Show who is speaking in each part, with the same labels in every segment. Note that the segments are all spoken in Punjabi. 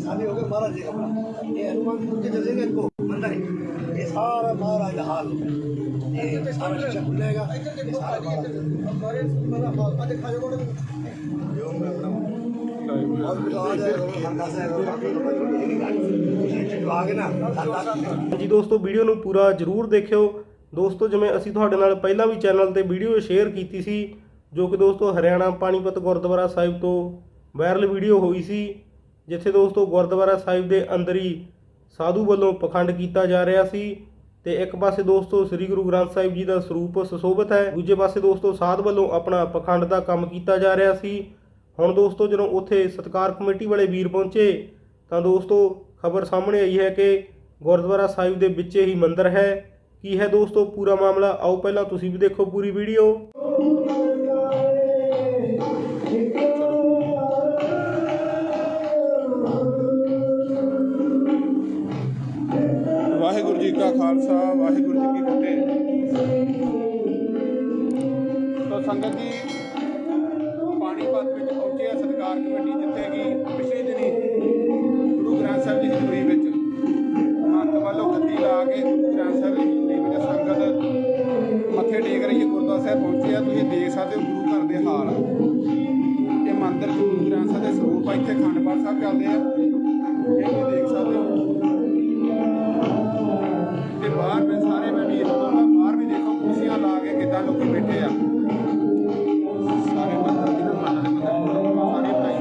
Speaker 1: ਸਾਡੇ
Speaker 2: ਜੀ ਦੋਸਤੋ ਵੀਡੀਓ ਨੂੰ ਪੂਰਾ ਜਰੂਰ ਦੇਖਿਓ। ਦੋਸਤੋ ਜਿਵੇਂ ਅਸੀਂ ਤੁਹਾਡੇ ਨਾਲ ਪਹਿਲਾਂ ਵੀ ਚੈਨਲ ਤੇ ਵੀਡੀਓ ਸ਼ੇਅਰ ਕੀਤੀ ਸੀ ਜੋ ਕਿ ਦੋਸਤੋ ਹਰਿਆਣਾ ਪਾਣੀਪਤ ਗੁਰਦੁਆਰਾ ਸਾਹਿਬ ਤੋਂ ਵਾਇਰਲ ਵੀਡੀਓ ਹੋਈ ਸੀ। ਜਿੱਥੇ ਦੋਸਤੋ ਗੁਰਦੁਆਰਾ ਸਾਹਿਬ ਦੇ ਅੰਦਰ ਹੀ ਸਾਧੂ ਵੱਲੋਂ ਪਖੰਡ ਕੀਤਾ ਜਾ ਰਿਹਾ ਸੀ ਤੇ ਇੱਕ ਪਾਸੇ ਦੋਸਤੋ ਸ੍ਰੀ ਗੁਰੂ ਗ੍ਰੰਥ ਸਾਹਿਬ ਜੀ ਦਾ ਸਰੂਪ ਸੁਸ਼ੋਭਿਤ ਹੈ, ਦੂਜੇ ਪਾਸੇ ਦੋਸਤੋ ਸਾਧ ਵੱਲੋਂ ਆਪਣਾ ਪਖੰਡ ਦਾ ਕੰਮ ਕੀਤਾ ਜਾ ਰਿਹਾ ਸੀ। ਹੁਣ ਦੋਸਤੋ ਜਦੋਂ ਉੱਥੇ ਸਤਕਾਰ ਕਮੇਟੀ ਵਾਲੇ ਵੀਰ ਪਹੁੰਚੇ ਤਾਂ ਦੋਸਤੋ ਖਬਰ ਸਾਹਮਣੇ ਆਈ ਹੈ ਕਿ ਗੁਰਦੁਆਰਾ ਸਾਹਿਬ ਦੇ ਵਿੱਚ ਹੀ ਮੰਦਿਰ ਹੈ। ਕੀ ਹੈ ਦੋਸਤੋ ਪੂਰਾ ਮਾਮਲਾ? ਆਓ ਪਹਿਲਾਂ ਤੁਸੀਂ ਵੀ ਦੇਖੋ ਪੂਰੀ ਵੀਡੀਓ।
Speaker 3: ਜੀ ਕਾ ਖਾਲਸਾ, ਵਾਹਿਗੁਰੂ ਜੀ ਕੀ ਫਤਿਹ। ਤਾਂ ਸੰਗਤ ਜੀ, ਪਾਣੀਪਤ ਵਿੱਚ ਪਹੁੰਚੇ ਆ ਸਤਿਕਾਰ ਕਮੇਟੀ ਜਿੱਥੇ ਕਿ ਪਿਛਲੇ ਦਿਨੀ ਗੁਰੂ ਗ੍ਰੰਥ ਸਾਹਿਬ ਦੀ ਹਜ਼ੂਰੀ ਵਿੱਚ। ਹੱਥ ਵੱਲੋਂ ਗੱਦੀ ਲਾ ਕੇ ਗੁਰੂ ਗ੍ਰੰਥ ਸਾਹਿਬ ਦੀ ਹਜ਼ੂਰੀ ਵਿੱਚ ਸੰਗਤ ਮੱਥੇ ਟੇਕ ਰਹੀ ਹੈ, ਗੁਰਦੁਆਰਾ ਸਾਹਿਬ ਪਹੁੰਚੇ ਆ। ਤੁਸੀਂ ਦੇਖ ਸਕਦੇ ਹੋ ਗੁਰੂ ਘਰ ਦੇ ਹਾਲ। ਇਹ ਮੰਦਿਰ ਗੁਰੂ ਗ੍ਰੰਥ ਸਾਹਿਬ ਦੇ ਸਰੂਪ ਆ, ਇੱਥੇ ਅਖੰਡ ਪਾਠ ਸਾਹਿਬ ਚੱਲਦੇ ਆ। ਇਹ ਤੁਸੀਂ ਦੇਖ ਸਕਦੇ ਹੋ لوڪ بيٺيا اوس ساري مٿانين مانس مانگندو ساري مانگندو اسڪن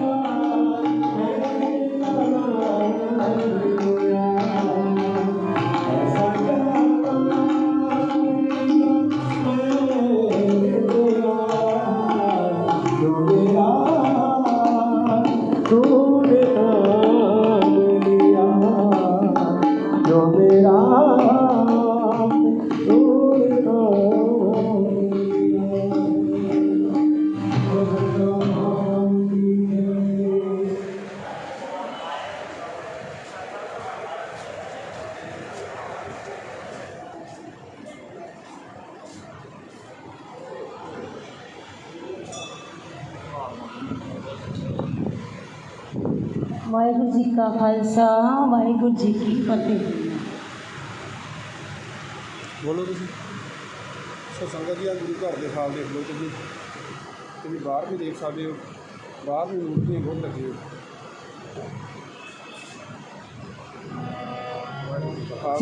Speaker 3: تو
Speaker 4: ਵਾਹਿਗੁਰੂ ਜੀ ਕਾ ਖਾਲਸਾ ਵਾਹਿਗੁਰੂ ਜੀ ਕੀ ਫਤਿਹ
Speaker 3: ਬੋਲੋ ਤੁਸੀਂ ਸੋ ਸੰਗਤ ਜੀ ਆ ਗੁਰੂ ਘਰ ਦੇ ਹਾਲ ਦੇਖ ਲਓ ਤੁਸੀਂ ਤੁਸੀਂ ਬਾਹਰ ਵੀ ਦੇਖ ਸਕਦੇ ਹੋ ਬਾਹਰ ਵੀ ਮੂਰਤੀਆਂ ਬਹੁਤ ਲੱਗੀਆਂ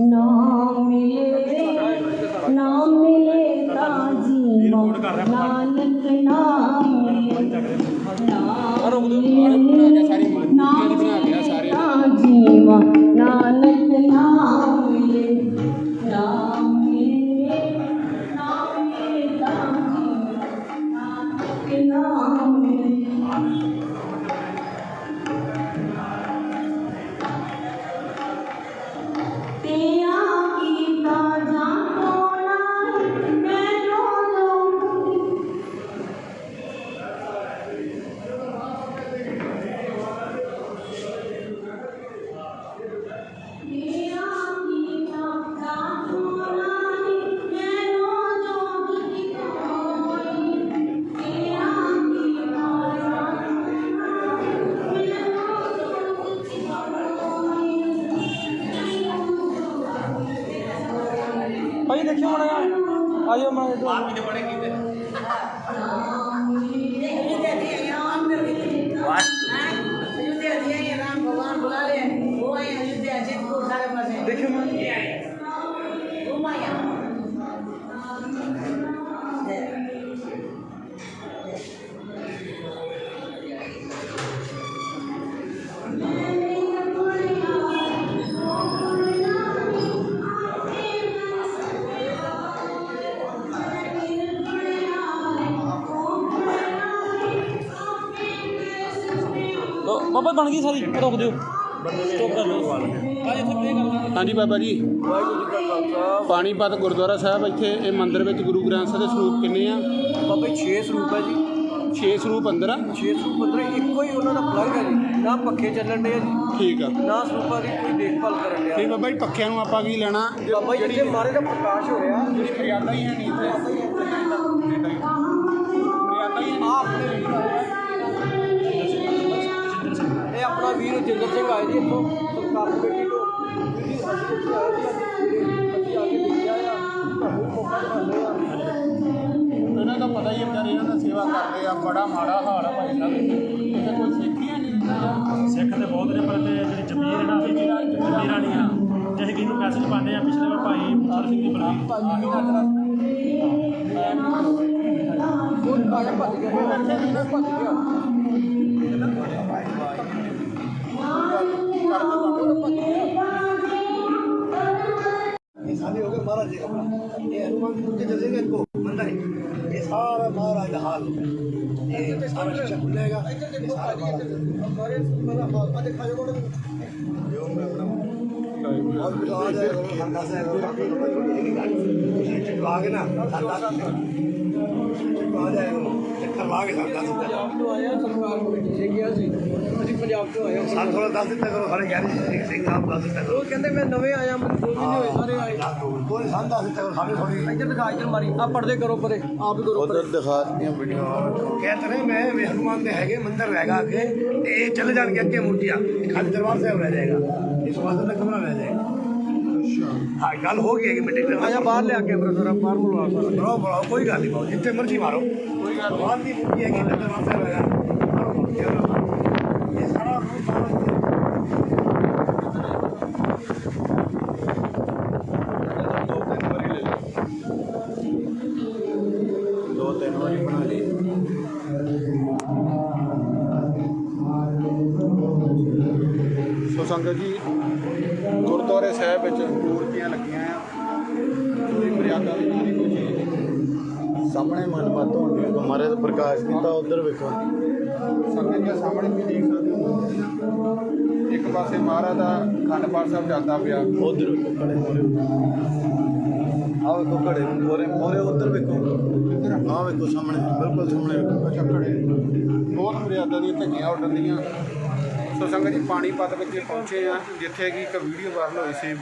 Speaker 4: ਨਾਮ
Speaker 5: ਆਜੋ ਮੈਂ ਦੇਖਿਓ ਮੈਂ ਲੋ ਬਾਬਾ ਬਣ ਗਈ ਸਾਰੀ ਰੋਕ ਦਿਓ ਸਟਾਪ ਕਰ ਲਓ ਆ ਇੱਥੇ ਪਲੇ ਕਰਨਾ
Speaker 3: ਹਾਂਜੀ ਬਾਬਾ ਜੀ। ਪਾਣੀਪਤ ਗੁਰਦੁਆਰਾ ਸਾਹਿਬ ਇੱਥੇ ਇਹ ਮੰਦਿਰ ਵਿੱਚ ਗੁਰੂ ਗ੍ਰੰਥ ਸਾਹਿਬ ਦੇ ਸਰੂਪ ਕਿੰਨੇ ਆ?
Speaker 1: ਬਾਬਾ ਜੀ 6 ਸਰੂਪ ਹੈ ਜੀ।
Speaker 3: 6 ਸਰੂਪ ਅੰਦਰ ਆ?
Speaker 1: 6 ਸਰੂਪ ਅੰਦਰ ਇੱਕੋ ਹੀ ਉਹਨਾਂ ਦਾ ਪਲੱਗ ਹੈ ਜੀ। ਨਾ ਪੱਖੇ ਚੱਲਣ ਦੇ ਜੀ।
Speaker 3: ਠੀਕ ਆ।
Speaker 1: ਨਾ ਸਰੂਪਾਂ ਦੀ ਕੋਈ ਦੇਖਭਾਲ ਕਰਨ
Speaker 3: ਠੀਕ
Speaker 1: ਡਿਆ
Speaker 3: ਬਾਬਾ ਜੀ ਪੱਖਿਆਂ ਨੂੰ ਆਪਾਂ ਕੀ ਲੈਣਾ?
Speaker 1: ਬਾਬਾ ਜੀ ਇੱਥੇ ਮਾਰੇ ਦਾ ਪ੍ਰਕਾਸ਼ ਹੋ ਰਿਹਾ।
Speaker 3: ਜਿਹੜੀ ਮਰਿਆਦਾ ਹੀ ਹੈ ਨਹੀਂ ਇੱਥੇ। ਮਰਿਆਦਾ ਹੀ
Speaker 1: ਆ ਆਪਣੇ ਇਹ ਆਪਣਾ ਆਪਣਾ ਵੀਰ ਜਿੰਦਰ ਸਿੰਘ ਆਏ ਜੀ ਇੱਥੋਂ ਸਰਕਾਰ ਕਮੇਟੀ ਤੋਂ। ਵੀਡੀਓ ਅਸੀਂ ਇੱਥੇ ਆਏ ਜੀ ਅੱਜ ਅਸੀਂ ਆ ਕੇ ਦੇਖਿਆ ਆ ਤੁਹਾਨੂੰ ਮੌਕਾ ਦਿਖਾਉਂਦੇ ਆ।
Speaker 3: ਇਹਨਾਂ ਦਾ ਪਤਾ ਹੀ ਹੈ ਵਿਚਾਰੇ ਇਹਨਾਂ ਦਾ ਸੇਵਾ ਕਰਦੇ ਆ ਬੜਾ ਮਾੜਾ ਹਾਲ ਆ ਭਾਈ ਸਾਹਿਬ। ਇੱਥੇ ਕੋਈ ਸਿੱਖੀਆਂ ਨਹੀਂ
Speaker 6: ਸਿੱਖ ਤੇ ਬਹੁਤ ਨੇ ਪਰ ਤੇ ਜਿਹੜੀ ਜ਼ਮੀਰ ਨਾ ਅਸੀਂ ਜਿਹੜਾ ਜ਼ਮੀਰਾਂ ਨਹੀਂ ਆ। ਜੇ ਅਸੀਂ ਕਿਹਨੂੰ ਪੈਸੇ ਪਾਉਂਦੇ ਆ ਪਿਛਲੇ ਵਾਰ ਭਾਈ ਮੁਖਤਾਰ ਸਿੰਘ ਦੀ ਬਣੀ
Speaker 3: ਆਹੀ ਗੱਲ ਆ।
Speaker 1: ਉਹ ਆਇਆ ਭੱਜ ਗਿਆ ਮੈਂ ਇੱਥੇ ਵੀ ਨਾ ਭੱਜ ਗਿਆ। शादी होकर मारा जाएगा ये हनुमान मुक्ति दे देंगे इनको मंदिर ये सारा महाराज हाल ये सारा शिक्षा खुल जाएगा। ये सारा और कुछ आ जाएगा ठंडा से आगे ना ठंडा आ जाएगा चक्कर आगे ठंडा से। ਸੀ ਪੰਜਾਬ ਤੋਂ ਆਇਆ ਸਰਕਾਰ ਕਮੇਟੀ ਸੇ ਗਿਆ ਸੀ ਅਸੀਂ ਪੰਜਾਬ ਤੋਂ ਆਏ ਹਾਂ ਥੋੜਾ ਦੱਸ ਦਿੱਤਾ ਕਰੋ ਸਾਡੇ ਗਿਆਨੀ ਸਿੰਘ ਸਿੰਘ ਸਾਹਿਬ ਦੱਸ ਦਿੱਤਾ ਕਰੋ। ਉਹ ਕਹਿੰਦੇ ਮੈਂ ਨਵੇਂ ਆਇਆ ਮੈਨੂੰ ਦੋ ਮਹੀਨੇ ਹੋਏ ਸਾਰੇ ਆਏ। ਕੋਈ ਸੰਦ ਦੱਸ ਦਿੱਤਾ ਕਰੋ ਸਾਡੇ ਥੋੜੀ ਇੱਧਰ ਦਿਖਾ ਇੱਧਰ ਮਾਰੀ। ਆ ਪਰਦੇ ਕਰੋ ਪਰੇ ਆਪ ਹੀ ਕਰੋ
Speaker 7: ਉਧਰ ਦਿਖਾ ਦਿੱਤੀਆਂ ਵੀਡੀਓ
Speaker 1: ਕਹਿੰਦੇ ਨੇ ਮੈਂ ਵੀ ਹਨੂਮਾਨ ਦੇ ਹੈਗੇ ਮੰਦਿਰ ਹੈਗਾ ਅੱਗੇ ਤੇ ਇਹ ਚਲੇ ਜਾਣਗੇ ਅੱਗੇ ਮੂਰਤੀਆਂ। ਖਾਲੀ ਦਰਬਾਰ ਸਾਹਿਬ ਰਹਿ ਜਾਏਗਾ। ਇਸ ਵਾਸਤੇ ਦਾ ਕਮਰਾ ਰਹਿ ਜਾਏਗਾ। ਹਾਂ ਗੱਲ ਹੋ ਗਈ ਹੈ ਕਿ ਤੇ ਆਇਆ ਬਾਹਰ ਲਿਆ ਕੇ ਬਰਦਰ ਬਾਹਰ ਬੁਲਵਾ ਬਰੋ ਬਰੋ ਕੋਈ ਗੱਲ ਨਹੀਂ ਬਾਬੂ ਜਿੱਥੇ ਮਰਜ਼ੀ ਮਾਰੋ। ਕੋਈ ਗੱਲ ਬਾਹਰ ਦੀ ਮੂਰਤੀ ਹੈ ਕਿ ਦਰਬਾਰ ਸਾਹਿਬ ਹੈਗਾ ਮਾਰੋ ਮੂਰਤੀ ਹੈਗਾ। ਇਹ ਸਾਰਾ ਰੂਪ ਬਾਹਰ
Speaker 7: ਦੋ ਤਿੰਨ ਵਾਰੀ ਬਣਾ ਲਈ
Speaker 3: ਸੋ ਸੰਗਤ ਜੀ, ਗੁਰਦੁਆਰੇ ਸਾਹਿਬ ਵਿੱਚ ਮੂਰਤੀਆਂ ਲੱਗੀਆਂ ਆ। ਕੋਈ ਮਰਿਆਦਾ ਦੀ ਕੋਈ ਚੀਜ਼ ਨਹੀਂ।
Speaker 7: ਸਾਹਮਣੇ ਮਨਮਤ ਹੋਣੀ ਹੈ ਮਾਰੇ ਪ੍ਰਕਾਸ਼ ਕੀਤਾ, ਉਧਰ ਵੇਖੋ।
Speaker 3: ਸੰਗਤ ਜੀ ਸਾਹਮਣੇ ਵੀ ਦੇਖ ਸਕਦੇ ਹੋ। ਇੱਕ ਪਾਸੇ ਮਹਾਰਾਜ ਦਾ ਖੰਡ ਪਾਠ ਸਾਹਿਬ ਚੱਲਦਾ ਪਿਆ।
Speaker 7: ਉਧਰ ਆਹ ਵੇਖੋ ਕੜੇ ਮੋਰੇ ਮੋਰੇ ਉਧਰ ਵੇਖੋ। ਆਹ ਵੇਖੋ ਸਾਹਮਣੇ ਬਿਲਕੁਲ ਸਾਹਮਣੇ ਵੇਖੋ।
Speaker 3: ਅੱਛਾ ਘੜੇ। ਬਹੁਤ ਮਰਿਆਦਾ ਦੀਆਂ ਧੱਗੀਆਂ ਉੱਡਦੀਆਂ ਸੋ ਸੰਗਤ ਜੀ ਪਾਣੀਪਤ ਵਿੱਚ ਪਹੁੰਚੇ ਆ ਜਿੱਥੇ ਕਿ ਇੱਕ ਵੀਡੀਓ ਵਾਇਰਲ ਹੋਈ ਸੀ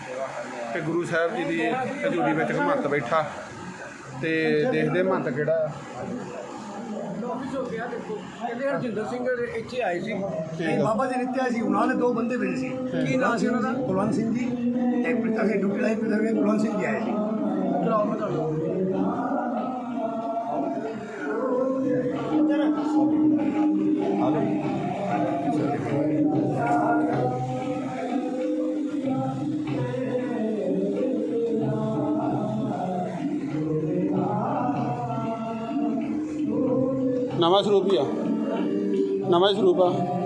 Speaker 3: ਕਿ ਗੁਰੂ ਸਾਹਿਬ ਜੀ ਦੀ ਹਜ਼ੂਰੀ ਵਿੱਚ ਮਹੰਤ ਬੈਠਾ। ਤੇ ਦੇਖਦੇ ਮਹੰਤ ਕਿਹੜਾ ਆ।
Speaker 1: ਹੋ ਗਿਆ ਦੇਖੋ। ਕਹਿੰਦੇ ਹਰਜਿੰਦਰ ਸਿੰਘ ਇੱਥੇ ਆਏ ਸੀ ਤੇ ਬਾਬਾ ਜੀ ਨਿੱਤਿਆ ਸੀ ਉਹਨਾਂ ਦੇ ਦੋ ਬੰਦੇ ਮਿਲੇ ਸੀ। ਕੀ ਨਾਮ ਸੀ ਉਹਨਾਂ ਦਾ? ਕੁਲਵੰਤ ਸਿੰਘ ਜੀ। ਤੇ ਪਿਤਾ ਕੇ ਡਿਊਟੀ ਲਾਈ ਪਿਤਾ ਕੇ ਕੁਲਵੰਤ ਸਿੰਘ ਜੀ ਆਏ ਸੀ। ਚਲੋ ਮੈਂ ਤੁਹਾਨੂੰ।
Speaker 3: ਨਵਾਂ ਸਰੂਪ ਹੀ ਆ। ਨਵਾਂ ਹੀ ਸਰੂਪ ਆ।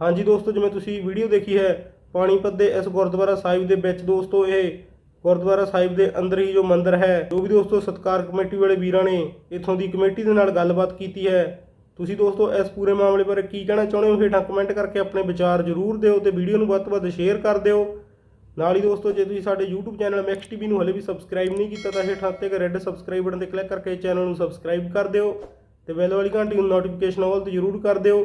Speaker 2: ਹਾਂਜੀ ਦੋਸਤੋ, ਜਿਵੇਂ ਤੁਸੀਂ ਵੀਡੀਓ ਦੇਖੀ ਹੈ ਪਾਣੀਪਤ ਦੇ ਇਸ ਗੁਰਦੁਆਰਾ ਸਾਹਿਬ ਦੇ ਵਿੱਚ ਦੋਸਤੋ, ਇਹ ਗੁਰਦੁਆਰਾ ਸਾਹਿਬ ਦੇ ਅੰਦਰ ਹੀ ਜੋ ਮੰਦਿਰ ਹੈ, ਜੋ ਵੀ ਦੋਸਤੋ ਸਤਕਾਰ ਕਮੇਟੀ ਵਾਲੇ ਵੀਰਾਂ ਨੇ ਇਥੋਂ ਦੀ ਕਮੇਟੀ ਦੇ ਨਾਲ ਗੱਲਬਾਤ ਕੀਤੀ ਹੈ, ਤੁਸੀਂ ਦੋਸਤੋ ਇਸ ਪੂਰੇ ਮਾਮਲੇ ਬਾਰੇ ਕੀ ਕਹਿਣਾ ਚਾਹੁੰਦੇ ਹੋ, ਹੇਠਾਂ ਕਮੈਂਟ ਕਰਕੇ ਆਪਣੇ ਵਿਚਾਰ ਜ਼ਰੂਰ ਦਿਓ ਤੇ ਵੀਡੀਓ ਨੂੰ ਵੱਧ ਤੋਂ ਵੱਧ ਸ਼ੇਅਰ ਕਰ ਦਿਓ। ਨਾਲ ਹੀ ਦੋਸਤੋ, ਜੇ ਤੁਸੀਂ ਸਾਡੇ YouTube ਚੈਨਲ ਮੈਕਸ ਟੀਵੀ ਨੂੰ ਹਲੇ ਵੀ ਸਬਸਕ੍ਰਾਈਬ ਨਹੀਂ ਕੀਤਾ, ਤਾਂ ਹੇਠਾਂ ਤੇ ਇੱਕ ਰੈੱਡ ਸਬਸਕ੍ਰਾਈਬ ਬਟਨ ਤੇ ਕਲਿੱਕ ਕਰਕੇ ਚੈਨਲ ਨੂੰ ਸਬਸਕ੍ਰਾਈਬ ਕਰ ਦਿਓ ਤੇ ਬੈਲ ਵਾਲੀ ਘੰਟੀ ਨੂੰ ਨੋਟੀਫਿਕੇਸ਼ਨ ਆਲ ਤੇ ਜ਼ਰੂਰ ਕਰ ਦਿਓ।